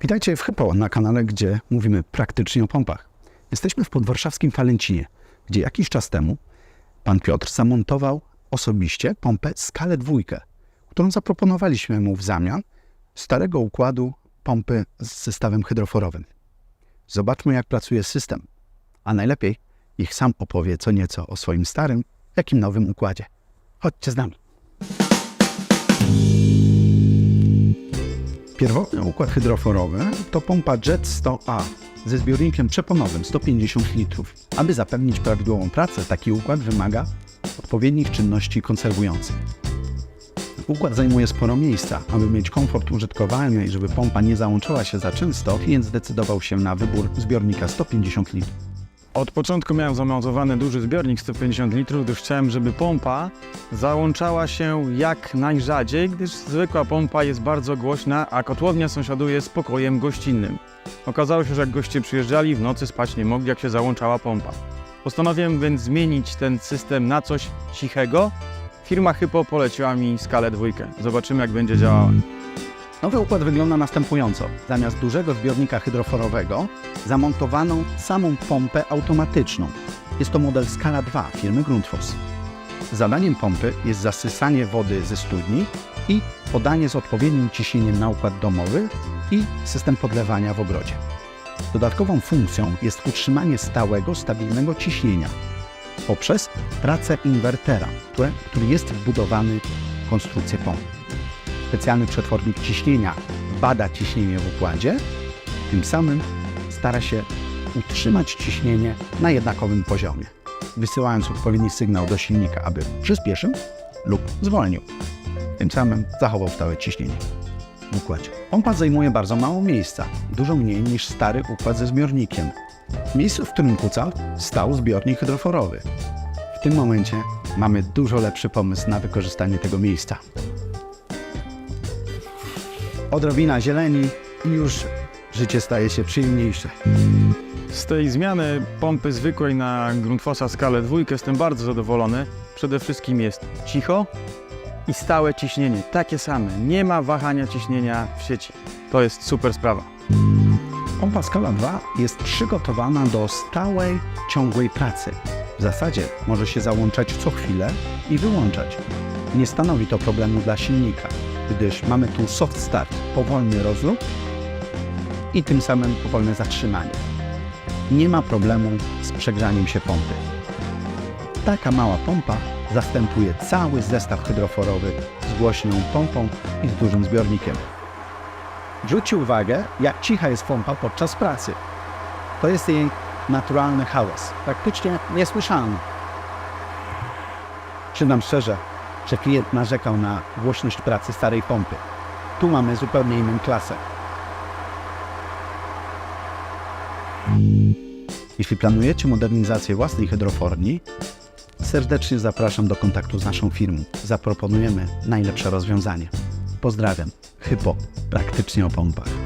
Witajcie w Hypo, na kanale, gdzie mówimy praktycznie o pompach. Jesteśmy w podwarszawskim Falęcinie, gdzie jakiś czas temu pan Piotr zamontował osobiście pompę Skalę dwójkę, którą zaproponowaliśmy mu w zamian starego układu pompy z zestawem hydroforowym. Zobaczmy, jak pracuje system, a najlepiej ich sam opowie co nieco o swoim starym, jak i nowym układzie. Chodźcie z nami. Pierwotny układ hydroforowy to pompa Jet 100A ze zbiornikiem przeponowym 150 litrów. Aby zapewnić prawidłową pracę, taki układ wymaga odpowiednich czynności konserwujących. Układ zajmuje sporo miejsca. Aby mieć komfort użytkowania i żeby pompa nie załączała się za często, klient zdecydował się na wybór zbiornika 150 litrów. Od początku miałem zamontowany duży zbiornik 150 litrów, gdyż chciałem, żeby pompa załączała się jak najrzadziej, gdyż zwykła pompa jest bardzo głośna, a kotłownia sąsiaduje z pokojem gościnnym. Okazało się, że jak goście przyjeżdżali, w nocy spać nie mogli, jak się załączała pompa. Postanowiłem więc zmienić ten system na coś cichego. Firma Hypo poleciła mi skalę dwójkę. Zobaczymy, jak będzie działała. Nowy układ wygląda następująco. Zamiast dużego zbiornika hydroforowego zamontowano samą pompę automatyczną. Jest to model Skala 2 firmy Grundfos. Zadaniem pompy jest zasysanie wody ze studni i podanie z odpowiednim ciśnieniem na układ domowy i system podlewania w ogrodzie. Dodatkową funkcją jest utrzymanie stałego, stabilnego ciśnienia poprzez pracę inwertera, który jest wbudowany w konstrukcję pompy specjalny przetwornik ciśnienia bada ciśnienie w układzie, tym samym stara się utrzymać ciśnienie na jednakowym poziomie, wysyłając odpowiedni sygnał do silnika, aby przyspieszył lub zwolnił. Tym samym zachował stałe ciśnienie w układzie. Pompa zajmuje bardzo mało miejsca, dużo mniej niż stary układ ze zbiornikiem. W miejscu, w którym kucał, stał zbiornik hydroforowy. W tym momencie mamy dużo lepszy pomysł na wykorzystanie tego miejsca odrobina zieleni i już życie staje się przyjemniejsze. Z tej zmiany pompy zwykłej na Grundfossa skalę dwójkę jestem bardzo zadowolony. Przede wszystkim jest cicho i stałe ciśnienie, takie same. Nie ma wahania ciśnienia w sieci. To jest super sprawa. Pompa Skala 2 jest przygotowana do stałej, ciągłej pracy. W zasadzie może się załączać co chwilę i wyłączać. Nie stanowi to problemu dla silnika, gdyż mamy tu soft start, powolny rozruch i tym samym powolne zatrzymanie. Nie ma problemu z przegrzaniem się pompy. Taka mała pompa zastępuje cały zestaw hydroforowy z głośną pompą i z dużym zbiornikiem. Zwróćcie uwagę, jak cicha jest pompa podczas pracy. To jest jej naturalny hałas, praktycznie niesłyszalny. Przyznam szczerze, że klient narzekał na głośność pracy starej pompy. Tu mamy zupełnie inną klasę. Jeśli planujecie modernizację własnej hydroforni, serdecznie zapraszam do kontaktu z naszą firmą. Zaproponujemy najlepsze rozwiązanie. Pozdrawiam. Hypo. Praktycznie o pompach.